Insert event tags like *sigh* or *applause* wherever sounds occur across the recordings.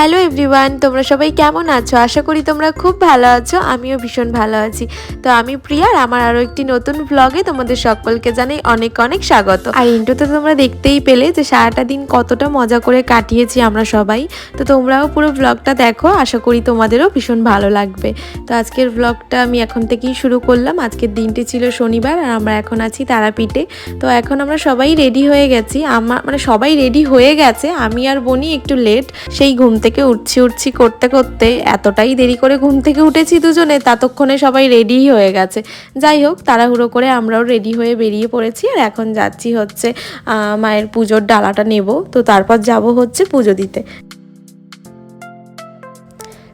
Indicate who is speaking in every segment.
Speaker 1: Hello everyone, তোমরা সবাই কেমন আছো? আশা করি তোমরা খুব ভালো আছো, আমিও ভীষণ ভালো আছি। তো আমি প্রিয়া, আর আমার আরও একটি নতুন ব্লগে তোমাদের সকলকে জানাই অনেক অনেক স্বাগত। আর ইন্টুতে তোমরা দেখতেই পেলে যে সারাটা দিন কতটা মজা করে কাটিয়েছি আমরা সবাই। তো তোমরাও পুরো ব্লগটা দেখো, আশা করি তোমাদেরও ভীষণ ভালো লাগবে। তো আজকের ব্লগটা আমি এখন থেকেই শুরু করলাম। আজকের দিনটি ছিল শনিবার, আর আমরা এখন আছি তারাপীঠে। তো এখন আমরা সবাই রেডি হয়ে গেছি। আমার মানে সবাই রেডি হয়ে গেছে, আমি আর বনি একটু লেট সেই ঘুম থেকে উঠছি উঠছি করতে করতে এতটাই দেরি করে ঘুম থেকে উঠেছি দুজনে, ততক্ষণে সবাই রেডি হয়ে গেছে। যাই হোক, তাড়াহুড়ো করে আমরাও রেডি হয়ে বেরিয়ে পড়েছি আর এখন যাচ্ছি হচ্ছে মায়ের পুজোর ডালাটা নেব। তো তারপর যাব হচ্ছে পুজো দিতে।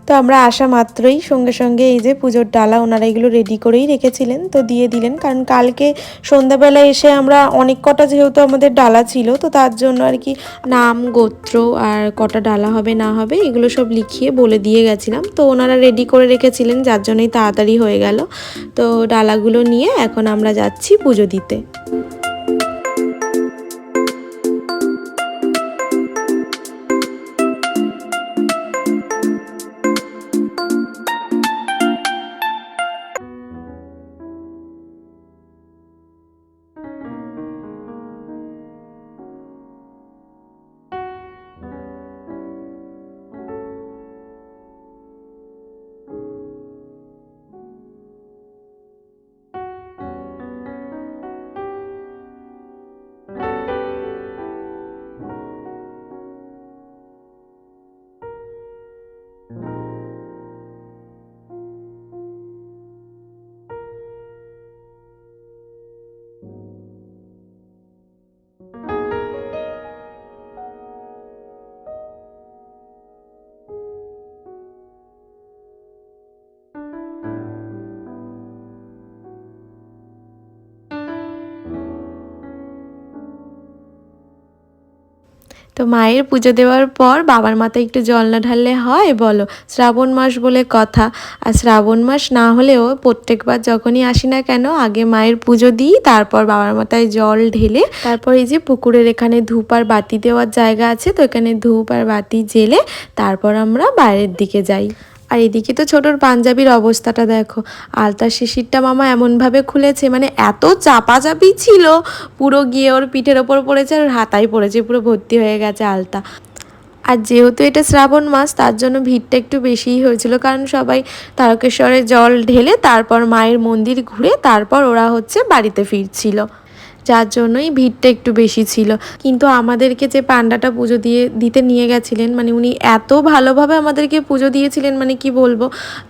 Speaker 1: তো আমরা আসা মাত্রই। সঙ্গে সঙ্গে এই যে পুজোর ডালা ওনারা এগুলো রেডি করেই রেখেছিলেন, তো দিয়ে দিলেন। কারণ কালকে সন্ধ্যাবেলা এসে আমরা অনেক কটা যেহেতু আমাদের ডালা ছিল, তো তার জন্য আর কি নাম, গোত্র আর কটা ডালা হবে না হবে এগুলো সব লিখিয়ে বলে দিয়ে গেছিলাম। তো ওনারা রেডি করে রেখেছিলেন, যার জন্যই তাড়াতাড়ি হয়ে গেল। তো ডালাগুলো নিয়ে এখন আমরা যাচ্ছি পুজো দিতে। তো মায়ের পুজো দেওয়ার পর বাবার মাথায় একটু জল না ঢাললে হয়? বলো। শ্রাবণ মাস বলে কথা। আর শ্রাবণ মাস না হলেও প্রত্যেকবার যখনই আসি না কেন, আগে মায়ের পুজো দিই, তারপর বাবার মাথায় জল ঢেলে, তারপর এই যে পুকুরের এখানে ধূপ আর বাতি দেওয়ার জায়গা আছে, তো এখানে ধূপ আর বাতি জেলে তারপর আমরা বাইরের দিকে যাই। আর এদিকে তো ছোটোর পাঞ্জাবির অবস্থাটা দেখো। আলতার শিশিরটা মামা এমনভাবে খুলেছে মানে এত চাপাচাপি ছিল, পুরো গিয়ে ওর পিঠের ওপর পড়েছে আর হাতায় পড়েছে, পুরো ভর্তি হয়ে গেছে আলতা। আর যেহেতু এটা শ্রাবণ মাস, তার জন্য ভিড়টা একটু বেশিই হয়েছিল, কারণ সবাই তারকেশ্বরে জল ঢেলে তারপর মায়ের মন্দির ঘুরে তারপর ওরা হচ্ছে বাড়িতে ফিরছিল। যার জন্যই ভিড়টা একটু বেশি ছিল। কিন্তু আমাদেরকে যে পান্ডাটা পুজো দিয়ে, দিতে নিয়ে গেছিলেন মানে উনি এত ভালোভাবে আমাদেরকে পুজো দিয়েছিলেন মানে কি বলব?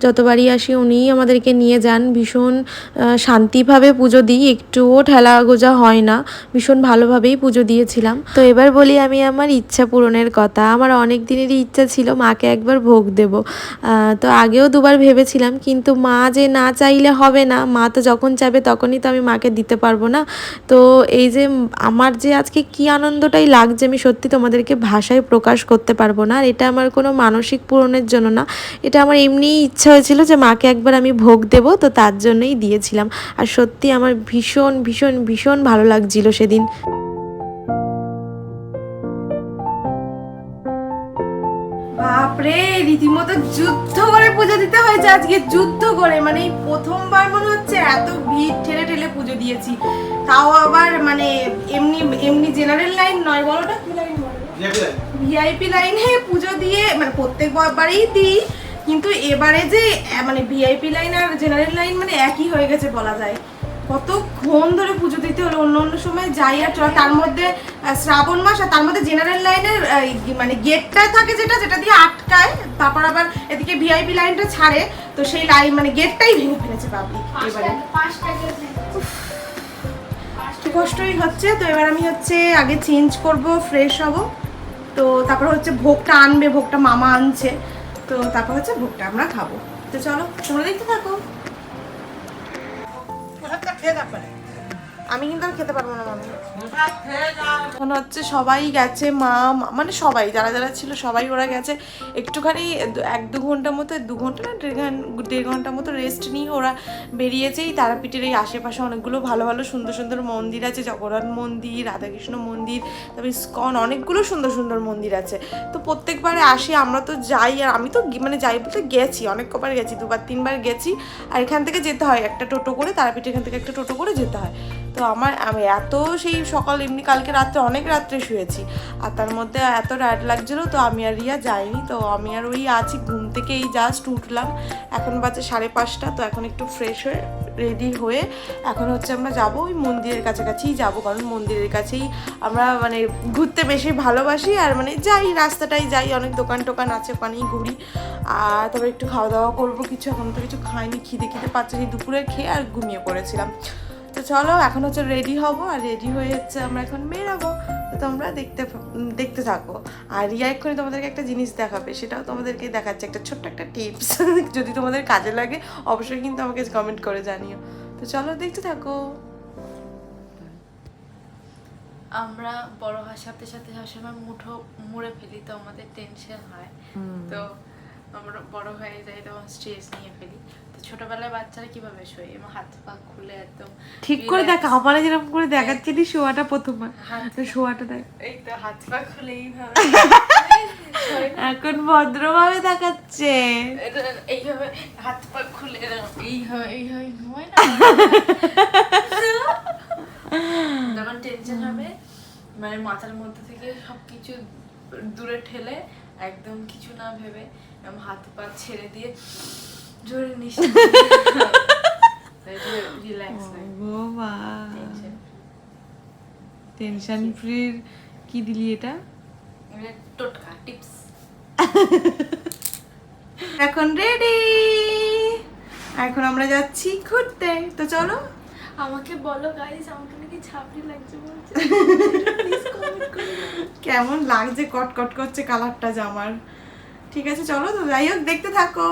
Speaker 1: যতবারই আসি উনিই আমাদেরকে নিয়ে যান। ভীষণ শান্তিভাবে পুজো দিই, একটুও ঠেলা গোজা হয় না। ভীষণ ভালোভাবেই পুজো দিয়েছিলাম। তো এবার বলি আমি আমার ইচ্ছা পূরণের কথা। আমার অনেক দিনেরই ইচ্ছা ছিল মাকে একবার ভোগ দেব। তো আগেও দুবার ভেবেছিলাম, কিন্তু মা যে না চাইলে হবে না, মা তো যখন চাইবে তখনই তো আমি মাকে দিতে পারব না। তো এই যে আমার যে আজকে কি আনন্দটাই লাগছে, আমি সত্যি তোমাদেরকে ভাষায় প্রকাশ করতে পারব না। আর এটা আমার কোনো মানসিক পূরণের জন্য না। এটা আমার এমনিই ইচ্ছা হয়েছিল যে মাকে একবার আমি ভোগ দেব, তো তার জন্যই দিয়েছিলাম। আর সত্যি আমার ভীষণ ভীষণ ভীষণ ভালো লাগছিল সেদিন।
Speaker 2: বাপরে, রীতিমতো যুদ্ধ করে পুজো দিতে হয়েছে আজকে, যুদ্ধ করে। মানে প্রথমবার মনে হচ্ছে এত ভিড় ঠেলে ঠেলে পুজো দিয়েছি। তাও আবার মানে এমনি এমনি জেনারেল লাইন নয়, বলোটা? কি ভিআইপি লাইনে পুজো দিয়ে মানে প্রত্যেক প্রত্যেকবারই দিই, কিন্তু এবারে যে মানে ভিআইপি লাইন আর জেনারেল লাইন মানে একই হয়ে গেছে বলা যায়। কতক্ষণ ধরে পুজো দিতে হলো? অন্য অন্য সময় যাই আর চলা। তার মধ্যে শ্রাবণ মাস আর তার মধ্যে জেনারেল লাইনের মানে গেটটা থাকে যেটা যেটা দিয়ে আটকায়। তারপর আবার এদিকে ভিআইপি লাইনটা ছাড়ে। তো সেই লাইন মানে গেটটাই ভেঙে ফেলেছে পাবলিক এবারে। কষ্টই হচ্ছে। তো এবার আমি হচ্ছে আগে চেঞ্জ করব ফ্রেশ হব। তো তারপর হচ্ছে ভোগটা আনবে ভোগটা মামা আনছে। তো তারপর হচ্ছে ভোগটা আমরা খাব। তো চলো তোমরা দেখতে থাকো। Chega, pai. আমি কিন্তু আর খেতে পারব না মামি এখন হচ্ছে সবাই গেছে, মা মানে সবাই, যারা যারা ছিল সবাই ওরা গেছে। একটুখানি এক দু ঘণ্টার মতো, দু ঘণ্টা না, দেড় ঘন- দেড় ঘণ্টার মতো রেস্ট নিয়ে ওরা বেরিয়েছেই। তারাপীঠের এই আশেপাশে অনেকগুলো ভালো ভালো সুন্দর সুন্দর মন্দির আছে, জগন্নাথ মন্দির, রাধাকৃষ্ণ মন্দির, তারপরে স্কন অনেকগুলো সুন্দর সুন্দর মন্দির আছে। তো প্রত্যেকবারে আসি, আমরা তো যাই, আর আমি তো মানে যাই বলতে গেছি, অনেক কবার গেছি, দুবার তিনবার গেছি। আর এখান থেকে যেতে হয় একটা টোটো করে তারাপীঠ এখান থেকে একটা টোটো করে যেতে হয়। তো আমার, আমি এত সেই সকাল, এমনি কালকে রাত্রে, অনেক রাত্রে শুয়েছি। আর তার মধ্যে এত রাত লাগছিল, তো আমি আর রিয়া যাইনি। তো আমি আর ওই আছি, ঘুম থেকে এই জাস্ট উঠলাম। এখন বাজে সাড়ে পাঁচটা, তো এখন একটু ফ্রেশ হয়ে রেডি হয়ে এখন হচ্ছে আমরা যাব ওই মন্দিরের কাছাকাছিই যাব। কারণ মন্দিরের কাছেই আমরা মানে ঘুরতে বেশি ভালোবাসি আর মানে যাই, রাস্তাটাই যাই, অনেক দোকান টোকান আছে, ওখানেই ঘুরি। আর তারপরে একটু খাওয়া দাওয়া করব, কিছু এখন তো কিছু খাইনি, খিদে খিদে পাচ্ছে দুপুরে খেয়ে আর ঘুমিয়ে পড়েছিলাম। তো চলো এখন হচ্ছে রেডি হব আর রেডি হয়ে হচ্ছে আমরা এখন বেরাবো। তো তোমরা দেখতে দেখতে থাকো। আর রিয়া এক্ষুনি তোমাদেরকে একটা জিনিস দেখাবে সেটাও তোমাদেরকে দেখাচ্ছে একটা ছোট্ট একটা টিপস *laughs* যদি তোমাদের কাজে লাগে অবশ্যই কিন্তু আমাকে কমেন্ট করে জানিও। তো চলো দেখতে থাকো।
Speaker 3: আমরা বড় হওয়ার সাথে সাথে সবসময় মুঠো মুড়ে ফেলি তো আমাদের টেনশন হয়। তো আমরা বড় হয়ে যাই তখন স্ট্রেস নিয়ে ফেলি। তো ছোটবেলায় বাচ্চারা কীভাবে শোয়? এবং হাত পা খুলে একদম
Speaker 2: ঠিক করে। দেখা আমার যেরকম করে দেখাচ্ছিলি শোয়াটা প্রথমবার শোয়াটা দেখ।
Speaker 3: এই তো হাত পা খুলে এইভাবে *laughs*
Speaker 2: এখন ভদ্রভাবে দেখাচ্ছে।
Speaker 3: এইভাবে হাত পা খুলে এইভাবে এইভাবে ঘুমায় না? যখন টেনশন হবে মানে মাথার মধ্যে থেকে সবকিছু দূরে ঠেলে একদম কিছু না ভেবে এরকম হাত পা ছেড়ে দিয়ে জোরে রিল্যাক্স টেনশন
Speaker 2: টেনশন ফ্রি কি দিলি এটা?
Speaker 3: টোটকা টিপস *laughs*
Speaker 2: এখন রেডি এখন আমরা যাচ্ছি ঘুরতে। তো চলো।
Speaker 3: আমাকে বলো গাইস আমাকে নাকি ছাপড়ি লাগছে বলছে। *laughs*
Speaker 2: কেমন লাগছে? কট কট করছে কালারটা জামার। ঠিক আছে চলো তো যাই হোক দেখতে থাকো!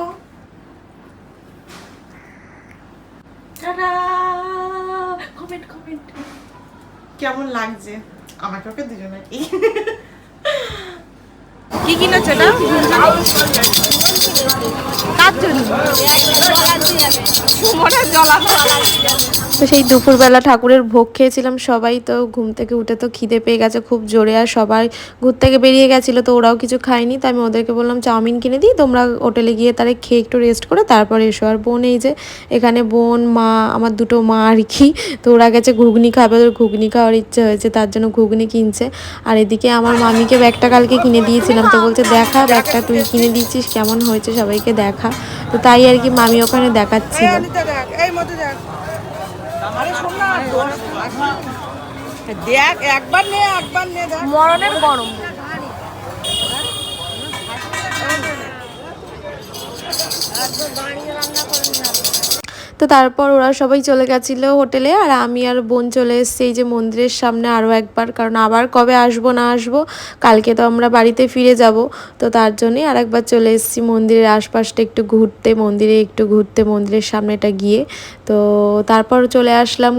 Speaker 3: কমেন্ট কমেন্ট
Speaker 2: কেমন লাগছে? আমাকে ওকে দুজনে কি কিনেছে না কার জন্য?
Speaker 1: তো সেই দুপুরবেলা ঠাকুরের ভোগ খেয়েছিলাম, সবাই তো ঘুম থেকে উঠে তো খিদে পেয়ে গেছে খুব জোরে আর সবাই ঘুর থেকে বেরিয়ে গেছিল তো ওরাও কিছু খায়নি, তো আমি ওদেরকে বললাম, চাউমিন কিনে দিই, তোমরা হোটেলে গিয়ে তারা খেয়ে একটু রেস্ট করে তারপরে এসো। আর বোন এই যে, এখানে বোন, মা, আমার দুটো মা আর কি, তো ওরা গেছে ঘুগনি খাবে, ওদের ঘুগনি খাওয়ার ইচ্ছে হয়েছে, তার জন্য ঘুগনি কিনছে। আর এদিকে আমার মামিকে ব্যাগটা কালকে কিনে দিয়েছিলাম, তো বলছে, দেখা ব্যাগটা তুই কিনে দিচ্ছিস, কেমন হয়েছে সবাইকে দেখা। তো তাই আর কি মামি ওখানে দেখাচ্ছিল।
Speaker 2: দেখ আরে শোন দেখ একবার নে একবার নে মরণের গরম।
Speaker 1: তো তারপর ওরা সবাই চলে গেছিল হোটেলে আর আমি আর বোন চলে এসেছি এই যে মন্দিরের সামনে আরও একবার, কারণ আবার কবে আসব না আসব, কালকে তো আমরা বাড়িতে ফিরে যাব। তো তার জন্যই আর একবার চলে এসেছি মন্দিরের আশপাশটা একটু ঘুরতে, মন্দিরে একটু ঘুরতে, মন্দিরের সামনেটা গিয়ে। তো তারপর চলে আসলাম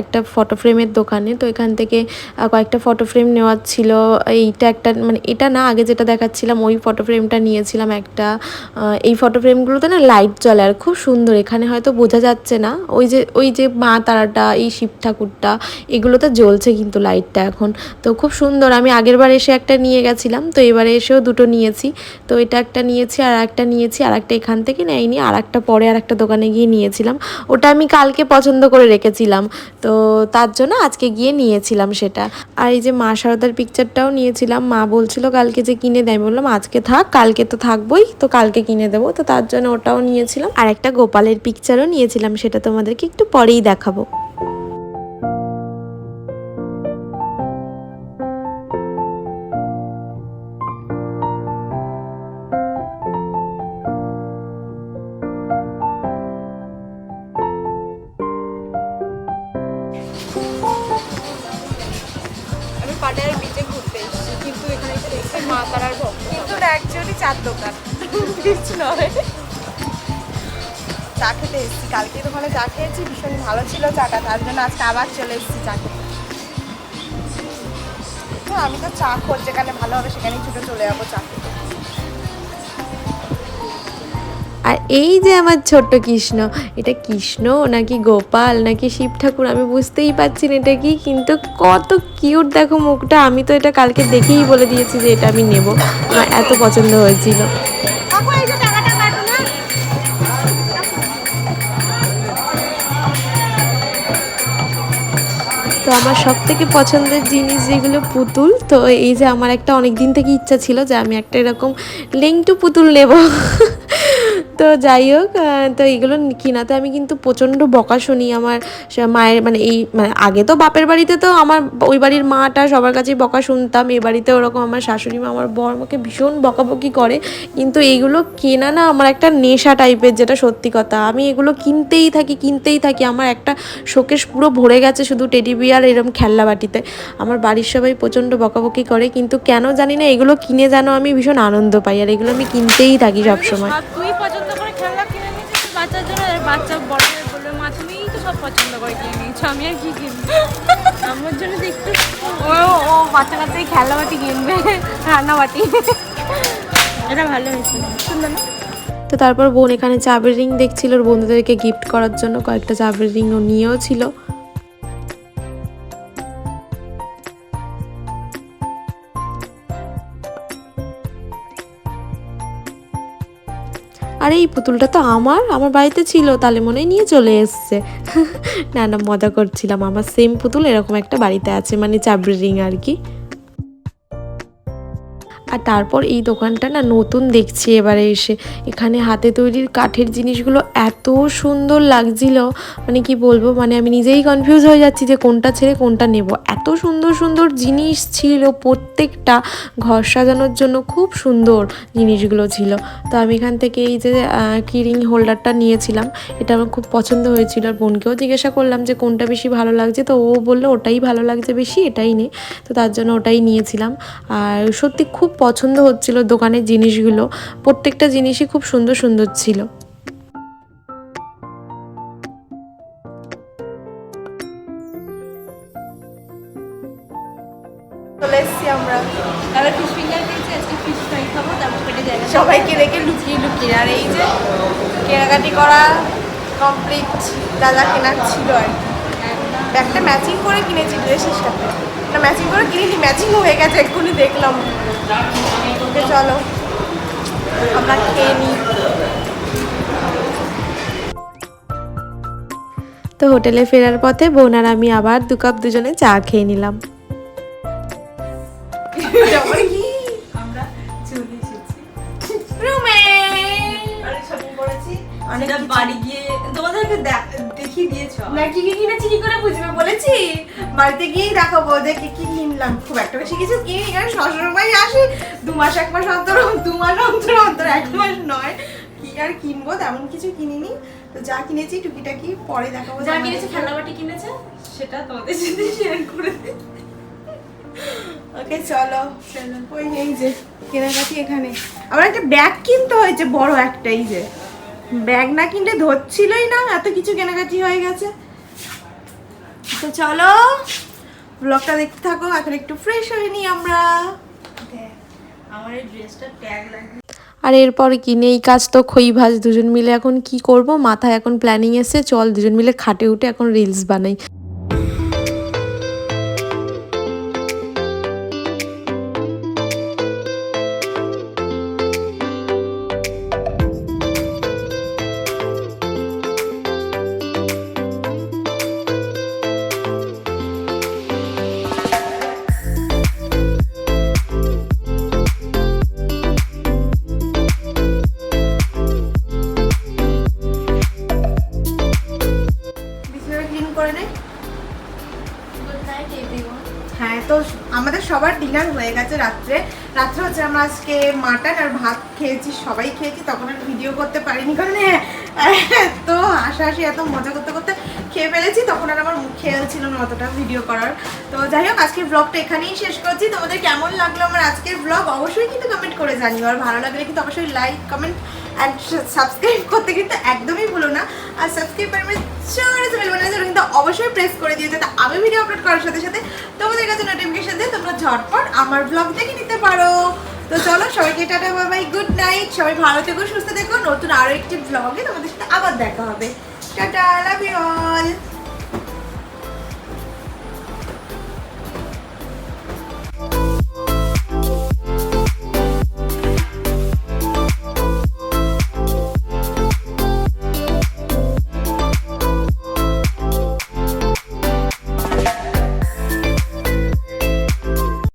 Speaker 1: একটা ফটো ফ্রেমের দোকানে। তো এখান থেকে কয়েকটা ফটো ফ্রেম নেওয়ার ছিল। এইটা একটা মানে এটা না, আগে যেটা দেখাচ্ছিলাম, ওই ফটো ফ্রেমটা নিয়েছিলাম একটা। এই ফটো ফ্রেমগুলোতে না লাইট জ্বলে আর খুব সুন্দর। এখানে হয়তো বোঝা যাচ্ছে না। ওই যে ওই যে মা তারাটা, এই শিব ঠাকুরটা, এগুলোতে জ্বলছে কিন্তু লাইটটা এখন। তো খুব সুন্দর, আমি আগের বার এসে একটা নিয়ে গেছিলাম, তো এবারে এসেও দুটো নিয়েছি। তো এটা একটা নিয়েছি, আর একটা নিয়েছি, আর একটা এখান থেকে নেয়নি, আর একটা পরে আর একটা দোকানে গিয়ে নিয়েছিলাম। ওটা আমি কালকে পছন্দ করে রেখেছিলাম। তো তার জন্য আজকে গিয়ে নিয়েছিলাম সেটা। আর এই যে মা শারদার পিকচারটাও নিয়েছিলাম। মা বলছিল কালকে যে কিনে দেয়। বললাম, আজকে থাক, কালকে তো থাকবোই, তো কালকে কিনে দেবো। তো তার জন্য ওটাও নিয়েছিলাম। আর একটা গোপালের পিকচারও নিয়েছিলাম সেটা তোমাদেরকে একটু পরেই দেখাবো।
Speaker 2: আমি পাটায়ার বিচে ঘুরতে এসেছি কিন্তু এখানে এসে মা তারার ভক্ত। কিন্তু অ্যাকচুয়ালি চার দোকান। বিচ নয়। চা খেতে এসেছি। কালকে দোকানে চা খেয়েছি ভীষণ ভালো ছিল চাটা তার জন্য আজকে আবার চলে এসেছি চা খেতে। আমি তো চা খোর যেখানে ভালো হবে সেখানেই ছুটে চলে যাব চা খেতে।
Speaker 1: আর এই যে আমার ছোট্ট কৃষ্ণ এটা কৃষ্ণ নাকি গোপাল নাকি শিব ঠাকুর আমি বুঝতেই পারছি না এটা কি কিন্তু কত কিউট দেখো মুখটা আমি তো এটা কালকে দেখেই বলে দিয়েছি যে এটা আমি নেব আমার এত পছন্দ হয়েছিল। তো আমার সব থেকে পছন্দের জিনিস যেগুলো পুতুল, তো এই যে আমার একটা অনেকদিন থেকে ইচ্ছা ছিল যে আমি একটা এরকম লেংটু পুতুল নেব। তো যাই হোক তো এগুলো কিনাতে আমি কিন্তু প্রচণ্ড বকা শুনি আমার মায়ের মানে এই মানে আগে তো বাপের বাড়িতে তো আমার ওই বাড়ির মাটা সবার কাছেই বকা শুনতাম এই বাড়িতে ওরকম আমার শাশুড়ি মা, আমার বর আমাকে ভীষণ বকাবকি করে। কিন্তু এইগুলো কেনা না আমার একটা নেশা টাইপের যেটা সত্যি কথা। আমি এগুলো কিনতেই থাকি কিনতেই থাকি। আমার একটা শোকেশ পুরো ভরে গেছে শুধু টেডি বিয়ার এরকম খেলনা বাটিতে। আমার বাড়ির সবাই প্রচণ্ড বকাবকি করে। কিন্তু কেন জানি না, এগুলো কিনে যেন আমি ভীষণ আনন্দ পাই। আর এগুলো আমি কিনতেই থাকি সবসময়।
Speaker 3: তুই পছন্দ বাচ্চার জন্য বাচ্চা বড় হয়ে বলবে, মা, তুমিই তো সব পছন্দ করে কিনে নিয়েছো, আমি আর কি কিনবো? আমার জন্য তো ও ও বাচ্চা কাচ্চাই খেলনা বাটি কিনবে রান্না বাটি এটা ভালো হয়েছে। সুন্দর না?
Speaker 1: তো তারপর বোন এখানে চাবের রিং দেখছিল, ওর বন্ধুদেরকে গিফট করার জন্য কয়েকটা চাবের রিং ও নিয়েও ছিল। আরে, এই পুতুলটা তো আমার আমার বাড়িতে ছিল, তাহলে মনে নিয়ে চলে এসছে। *laughs* না না, মজা করছিলাম, আমার সেম পুতুল এরকম একটা বাড়িতে আছে মানে চাবড়ি রিং আর কি। আর তারপর এই দোকানটা না নতুন দেখছি এবারে এসে। এখানে হাতে তৈরির কাঠের জিনিসগুলো এত সুন্দর লাগছিল মানে কি বলব মানে আমি নিজেই কনফিউজ হয়ে যাচ্ছি যে কোনটা ছেড়ে কোনটা নেব। এত সুন্দর সুন্দর জিনিস ছিল প্রত্যেকটা, ঘর সাজানোর জন্য খুব সুন্দর জিনিসগুলো ছিল। তো আমি এখান থেকে এই যে কিরিং হোল্ডারটা নিয়েছিলাম, এটা আমার খুব পছন্দ হয়েছিল। আর বোনকেও জিজ্ঞাসা করলাম যে কোনটা বেশি ভালো লাগছে, তো ও বলল ওটাই ভালো লাগছে বেশি, এটাই নে। তো তার জন্য ওটাই নিয়েছিলাম। আর সত্যি খুব পছন্দ হচ্ছিল দোকানের জিনিসগুলো। প্রত্যেকটা জিনিসই খুব সুন্দর সুন্দর ছিল।
Speaker 2: চলে এসেছি আমরা।
Speaker 3: তাহলে ফিশ ফিঙ্গার পেয়েছি আজকে ফিশ ফ্রাই খাব তারপর পেটে জায়গা
Speaker 2: সবাইকে রেখে লুকিয়ে লুকিয়ে আর এই যে কেনাকাটি করা কমপ্লিট যা যা কেনার ছিল আর কি। ব্যাগটা ম্যাচিং করে কিনেছি ড্রেসের সাথে না ম্যাচিং করে কিনেছি ম্যাচিং হয়ে গেছে এক্ষুনি দেখলাম। চলো আমরা খেয়ে নিই।
Speaker 1: তো হোটেলে ফেরার পথে বোন আর আমি আবার দু কাপ দুজনে চা খেয়ে নিলাম।
Speaker 3: বাড়ি গিয়ে তোমাদেরকে দেখ- দেখিয়ে দিয়েছ?
Speaker 2: না কি কি কিনেছি কি করে বুঝবে বলেছি? বাড়িতে গিয়েই দেখাবো যে কি কি কিনলাম। খুব একটা বেশি কিছু কিনি এখানে শ্বশুরবাড়ি আসি দু মাস এক মাস অন্তর দু মাস অন্তর অন্তর এক মাস নয়। কি আর কিনবো তেমন কিছু কিনিনি তো যা কিনেছি টুকিটাকি পরে দেখাবো
Speaker 3: যা কিনেছে খেলনাবাটি কিনেছে? সেটা তোমাদের সাথে শেয়ার করে
Speaker 2: ওকে চলো। চলো। ওই এই যে কেনাকাটি এখানে। আবার একটা ব্যাগ কিনতে হয়েছে বড় একটা এই যে। ব্যাগ না কিনলে ধরছিলই না, এত কিছু কেনাকাটি হয়ে গেছে। তো চলো ব্লগটা দেখতে থাকো, এখন একটু ফ্রেশ হয়ে নিই আমরা।
Speaker 3: এই
Speaker 1: আর এরপর কিনে এই কাজ তো, খই ভাজ, দুজন মিলে এখন কি করব? মাথায় এখন প্ল্যানিং এসে, চল দুজন মিলে খাটে উঠে এখন রিলস বানাই।
Speaker 2: গেছে রাত্রে। রাত্রে হচ্ছে আমরা আজকে মাটন আর ভাত খেয়েছি, সবাই খেয়েছি, তখন আর ভিডিও করতে পারিনি কারণ এত হাসাহাসি, এত মজা করতে করতে খেয়ে ফেলেছি, তখন আর আমার মুখ খেয়াল ছিল না অতটা ভিডিও করার। তো যাই হোক, আজকের ব্লগটা এখানেই শেষ করছি। তোমাদের কেমন লাগল আমার আজকের ব্লগ অবশ্যই কিন্তু কমেন্ট করে জানিও। আর ভালো লাগলে কিন্তু অবশ্যই লাইক কমেন্ট অ্যান্ড সাবস্ক্রাইব করতে কিন্তু একদমই ভুলো না। আর সাবস্ক্রাইব করে ছোট বেল বাটন কিন্তু অবশ্যই প্রেস করে দিও, যাতে আমি ভিডিও আপলোড করার সাথে সাথে তোমাদের কাছে নোটিফিকেশন দিয়ে তোমরা ঝটপট আমার ব্লগ দেখে নিতে পারো। তো চলো, সবাইকে টাটা বাবাই গুড নাইট সবাই ভালো থেকো, সুস্থ থেকো। নতুন আরও একটি ব্লগে তোমাদের সাথে আবার দেখা হবে। Tata love you all